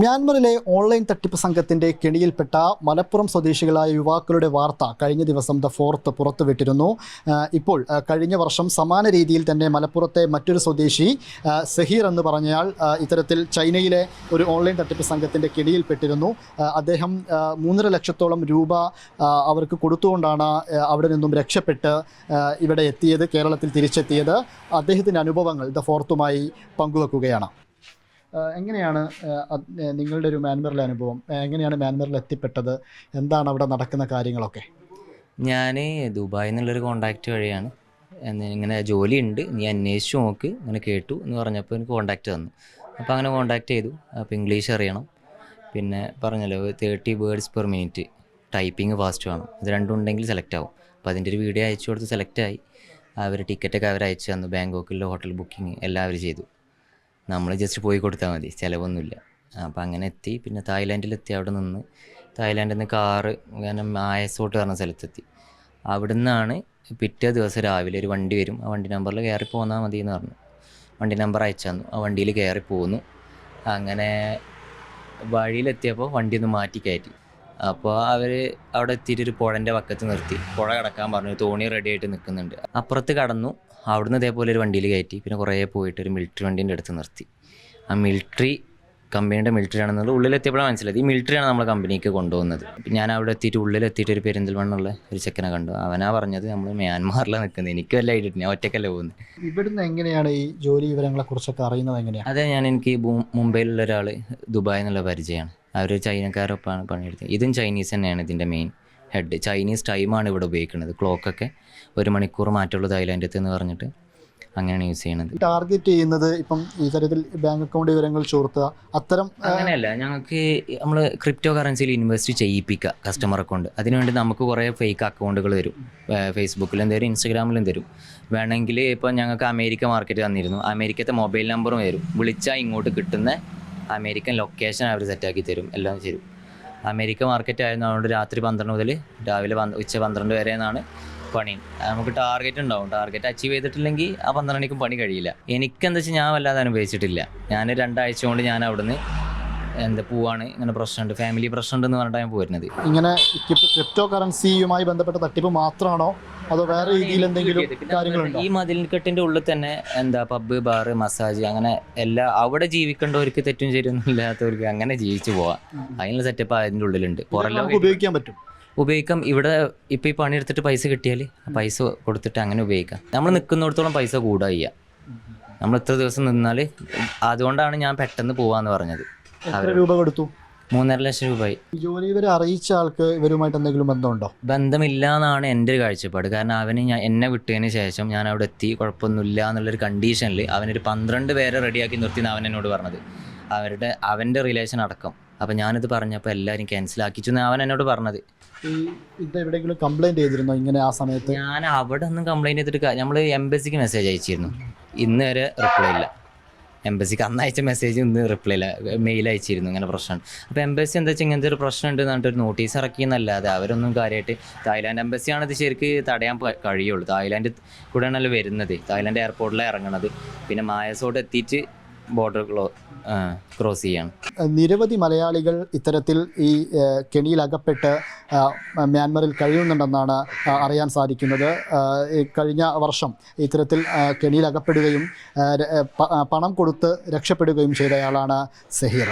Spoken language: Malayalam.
മ്യാൻമറിലെ ഓൺലൈൻ തട്ടിപ്പ് സംഘത്തിന്റെ കെണിയിൽപ്പെട്ട മലപ്പുറം സ്വദേശികളായ യുവാക്കളുടെ വാർത്ത കഴിഞ്ഞ ദിവസം ദ ഫോർത്ത് പുറത്തുവിട്ടിരുന്നു. ഇപ്പോൾ കഴിഞ്ഞ വർഷം സമാന രീതിയിൽ തന്നെ മലപ്പുറത്തെ മറ്റൊരു സ്വദേശി സഹീർ എന്ന് പറഞ്ഞയാൾ ഇത്തരത്തിൽ ചൈനയിലെ ഒരു ഓൺലൈൻ തട്ടിപ്പ് സംഘത്തിന്റെ കെണിയിൽപ്പെട്ടിരുന്നു. അദ്ദേഹം മൂന്നര ലക്ഷത്തോളം രൂപ അവർക്ക് കൊടുത്തുകൊണ്ടാണ് അവിടെ നിന്നും രക്ഷപ്പെട്ട് ഇവിടെ എത്തിയത് കേരളത്തിൽ തിരിച്ചെത്തിയത്. അദ്ദേഹത്തിന്റെ അനുഭവങ്ങൾ ദ ഫോർത്തുമായി പങ്കുവെക്കുകയാണ്. എങ്ങനെയാണ് നിങ്ങളുടെ ഒരു മ്യാൻമറിലെ അനുഭവം? എങ്ങനെയാണ് മ്യാൻമറിൽ എത്തിപ്പെട്ടത്? എന്താണ് അവിടെ നടക്കുന്ന കാര്യങ്ങളൊക്കെ? ഞാൻ ദുബായിൽ നിന്നുള്ളൊരു കോണ്ടാക്റ്റ് വഴിയാണ്. ഇങ്ങനെ ജോലി ഉണ്ട് നീ അന്വേഷിച്ച് നോക്ക്. ഇങ്ങനെ കേട്ടു എന്ന് പറഞ്ഞപ്പോൾ എനിക്ക് കോണ്ടാക്റ്റ് തന്നു. അപ്പോൾ അങ്ങനെ കോണ്ടാക്ട് ചെയ്തു. അപ്പോൾ ഇംഗ്ലീഷ് അറിയണം. പിന്നെ പറഞ്ഞല്ലോ thirty words per minute typing fast വേണം. ഇത് രണ്ടും ഉണ്ടെങ്കിൽ സെലക്ട് ആവും. അപ്പോൾ അതിന്റെ ഒരു വീഡിയോ അയച്ചു കൊടുത്ത് സെലക്ട് ആയി. അവർ ടിക്കറ്റൊക്കെ അവർ അയച്ചു തന്നു. ബാങ്കോക്കിലെ ഹോട്ടൽ ബുക്കിംഗ് എല്ലാവരും ചെയ്തു. നമ്മൾ ജസ്റ്റ് പോയി കൊടുത്താൽ മതി ചിലവൊന്നുമില്ല. അപ്പോൾ അങ്ങനെ എത്തി പിന്നെ തായ്ലാൻഡിലെത്തി അവിടെ നിന്ന് തായ്ലാൻഡിൽ നിന്ന് കാറ് അങ്ങനെ ആയസോട്ട് പറഞ്ഞ സ്ഥലത്തെത്തി. അവിടെ നിന്നാണ് പിറ്റേ ദിവസം രാവിലെ ഒരു വണ്ടി വരും ആ വണ്ടി നമ്പറിൽ കയറി പോന്നാൽ മതി എന്ന് പറഞ്ഞു. വണ്ടി നമ്പർ അയച്ചു തന്നു ആ വണ്ടിയിൽ കയറി പോന്നു. അങ്ങനെ വഴിയിലെത്തിയപ്പോൾ വണ്ടി ഒന്ന് മാറ്റി കയറ്റി. അപ്പോൾ അവർ അവിടെ എത്തിയിട്ട് ഒരു പുഴന്റെ പക്കത്ത് നിർത്തി. പുഴ കിടക്കാൻ പറഞ്ഞു തോണി റെഡി ആയിട്ട് നിൽക്കുന്നുണ്ട് അപ്പുറത്ത് കടന്നു അവിടുന്ന് ഇതേപോലെ ഒരു വണ്ടിയിൽ കയറ്റി. പിന്നെ കുറേ പോയിട്ട് ഒരു മിലിറ്ററി വണ്ടീന്റെ അടുത്ത് നിർത്തി. ആ മിലിറ്ററി കമ്പനിയുടെ മിലിറ്ററി ആണെന്നുള്ളത് ഉള്ളിലെത്തിയപ്പോഴാണ് മനസ്സിലായത്. ഈ മിലിറ്ററിയാണ് നമ്മളെ കമ്പനിക്ക് കൊണ്ടുപോകുന്നത്. ഞാൻ അവിടെ എത്തിയിട്ട് ഉള്ളിലെത്തിയിട്ട് ഒരു പെരിന്തൽമണ്ണുള്ള ഒരു ചെക്കനെ കണ്ടു. അവനാ പറഞ്ഞത് നമ്മൾ മ്യാൻമാറിലാണ് നിൽക്കുന്നത് എനിക്ക് വല്ല ആയിട്ട് ഞാൻ ഒറ്റക്കല്ലേ പോകുന്നത്. ഇവിടുന്ന് എങ്ങനെയാണ് ഈ ജോലി വിവരങ്ങളെ കുറിച്ചൊക്കെ അറിയുന്നത് എങ്ങനെയാണ് അതെ ഞാൻ എനിക്ക് മുംബൈയിലുള്ള ഒരാൾ ദുബായ് എന്നുള്ള പരിചയമാണ് അവർ ചൈനക്കാരൊപ്പമാണ് പണിയെടുത്തത്. ഇതും ചൈനീസ് തന്നെയാണ് ഇതിന്റെ മെയിൻ ഹെഡ്. ചൈനീസ് ടൈമാണ് ഇവിടെ ഉപയോഗിക്കുന്നത്. ക്ലോക്കൊക്കെ ഒരു മണിക്കൂർ മാറ്റമുള്ളൂ തായ്ലാൻഡത്ത് എന്ന് പറഞ്ഞിട്ട് അങ്ങനെയാണ് യൂസ് ചെയ്യുന്നത്. ടാർഗറ്റ് ചെയ്യുന്നത് ഇപ്പം ഈ തരത്തിൽ ബാങ്ക് അക്കൗണ്ട് വിവരങ്ങൾ ചോർത്തുക അത്തരം അങ്ങനെയല്ല ഞങ്ങൾക്ക് നമ്മൾ ക്രിപ്റ്റോ കറൻസിയിൽ ഇൻവെസ്റ്റ് ചെയ്യിപ്പിക്കുക കസ്റ്റമർ അക്കൗണ്ട് അതിനുവേണ്ടി നമുക്ക് കുറേ ഫേക്ക് അക്കൗണ്ടുകൾ തരും ഫേസ്ബുക്കിലും തരും ഇൻസ്റ്റാഗ്രാമിലും തരും വേണമെങ്കിൽ ഇപ്പം ഞങ്ങൾക്ക് അമേരിക്ക മാർക്കറ്റ് തന്നിരുന്നു. അമേരിക്കത്തെ മൊബൈൽ നമ്പറും തരും വിളിച്ചാൽ ഇങ്ങോട്ട് കിട്ടുന്ന അമേരിക്കൻ ലൊക്കേഷൻ അവർ സെറ്റാക്കി തരും. എല്ലാം തരും അമേരിക്ക മാർക്കറ്റ് ആയിരുന്നു. അതുകൊണ്ട് രാത്രി പന്ത്രണ്ട് മുതൽ രാവിലെ ഉച്ച പന്ത്രണ്ട് വരെ എന്നാണ് പണി നമുക്ക് ടാർഗറ്റ് ഉണ്ടാവും. ടാർഗറ്റ് അച്ചീവ് ചെയ്തിട്ടില്ലെങ്കിൽ ആ പന്ത്രണ്ട് മണിക്കും പണി കഴിയില്ല. എനിക്കെന്താ വെച്ചാൽ ഞാൻ വല്ലാതെ അനുഭവിച്ചിട്ടില്ല. ഞാൻ രണ്ടാഴ്ച കൊണ്ട് ഞാൻ അവിടുന്ന് എന്താ പോവാണ്. ഇങ്ങനെ പ്രശ്നമുണ്ട് ഫാമിലി പ്രശ്നമുണ്ട് എന്ന് പറഞ്ഞിട്ടാണ് ഞാൻ പോരുന്നത്. ഇങ്ങനെ ക്രിപ്റ്റോ കറൻസിയുമായി ബന്ധപ്പെട്ട തട്ടിപ്പ് മാത്രമാണോ അതോ വേറെ രീതിയിൽ എന്തെങ്കിലും കാര്യങ്ങളുണ്ടോ? ഈ മതിൽക്കെട്ടിന്റെ ഉള്ളിൽ തന്നെ എന്താ പബ്ബ് ബാറ് മസാജ് അങ്ങനെ എല്ലാ അവിടെ ജീവിക്കേണ്ടവർക്ക് തെറ്റും ശരിയൊന്നും ഇല്ലാത്തവർക്ക് അങ്ങനെ ജീവിച്ചു പോവാം. അതിനുള്ള സെറ്റപ്പ് അതിന്റെ ഉള്ളിലുണ്ട്. പുറം ഉപയോഗിക്കാൻ പറ്റും. ഉപയോഗിക്കാം. ഇവിടെ ഇപ്പം ഈ പണിയെടുത്തിട്ട് പൈസ കിട്ടിയാൽ പൈസ കൊടുത്തിട്ട് അങ്ങനെ ഉപയോഗിക്കാം. നമ്മൾ നിൽക്കുന്നിടത്തോളം പൈസ ചെയ്യുക നമ്മൾ ഇത്ര ദിവസം നിന്നാൽ അതുകൊണ്ടാണ് ഞാൻ പെട്ടെന്ന് പോവാന്ന് പറഞ്ഞത്. രൂപ കൊടുത്തു? മൂന്നര ലക്ഷം രൂപയായി. ജോലി ഇവരെ അറിയിച്ച ആൾക്ക് ഇവരുമായിട്ട് എന്തെങ്കിലും ബന്ധമുണ്ടോ? ബന്ധമില്ല എന്നാണ് എന്റെ ഒരു കാഴ്ചപ്പാട്. കാരണം അവന് ഞാൻ എന്നെ വിട്ടതിന് ശേഷം ഞാൻ അവിടെ എത്തി. കുഴപ്പമൊന്നുമില്ല എന്നുള്ളൊരു കണ്ടീഷനിൽ അവനൊരു പന്ത്രണ്ട് പേരെ റെഡിയാക്കി നിർത്തി അവൻ എന്നോട് പറഞ്ഞത്. അവരുടെ അവന്റെ റിലേഷൻ അടക്കം. അപ്പം ഞാനിത് പറഞ്ഞപ്പോൾ എല്ലാവരും ക്യാൻസലാക്കിച്ചു എന്ന് അവൻ എന്നോട് പറഞ്ഞത്. ഈ ഇത് എവിടെയെങ്കിലും കംപ്ലൈന്റ് ചെയ്തിരുന്നോ ഇങ്ങനെ ആ സമയത്ത്? ഞാൻ അവിടെ ഒന്നും കംപ്ലൈന്റ് ചെയ്തിട്ട് നമ്മൾ എംബസിക്ക് മെസ്സേജ് അയച്ചിരുന്നു. ഇന്ന് വരെ റിപ്ലൈ ഇല്ല. എംബസിക്ക് അന്ന് അയച്ച മെസ്സേജ് ഇന്ന് റിപ്ലൈ ഇല്ല മെയിൽ അയച്ചിരുന്നു ഇങ്ങനെ പ്രശ്നമാണ് അപ്പോൾ എംബസി എന്താ വെച്ചാൽ ഇങ്ങനത്തെ ഒരു പ്രശ്നം ഉണ്ട് എന്നിട്ട് ഒരു നോട്ടീസ് ഇറക്കിയെന്നല്ലാതെ അവരൊന്നും കാര്യമായിട്ട് തായ്ലാൻഡ് എംബസിയാണ് ഇത് ശരിക്ക് തടയാൻ കഴിയുള്ളൂ. തായ്ലാൻഡ് കൂടെയാണല്ലോ വരുന്നത്. തായ്ലാൻഡ് എയർപോർട്ടിലാണ് ഇറങ്ങണത്. പിന്നെ മായസോട് എത്തിയിട്ട് ബോർഡർ ക്രോസ് ചെയ്യാണ്. നിരവധി മലയാളികൾ ഇത്തരത്തിൽ ഈ കെണിയിൽ അകപ്പെട്ട് മ്യാൻമറിൽ കഴിയുന്നുണ്ടെന്നാണ് അറിയാൻ സാധിക്കുന്നത്. കഴിഞ്ഞ വർഷം ഇത്തരത്തിൽ കെണിയിൽ ആ, പണം കൊടുത്ത് രക്ഷപ്പെടുകയും ചെയ്തയാളാണ് സഹീർ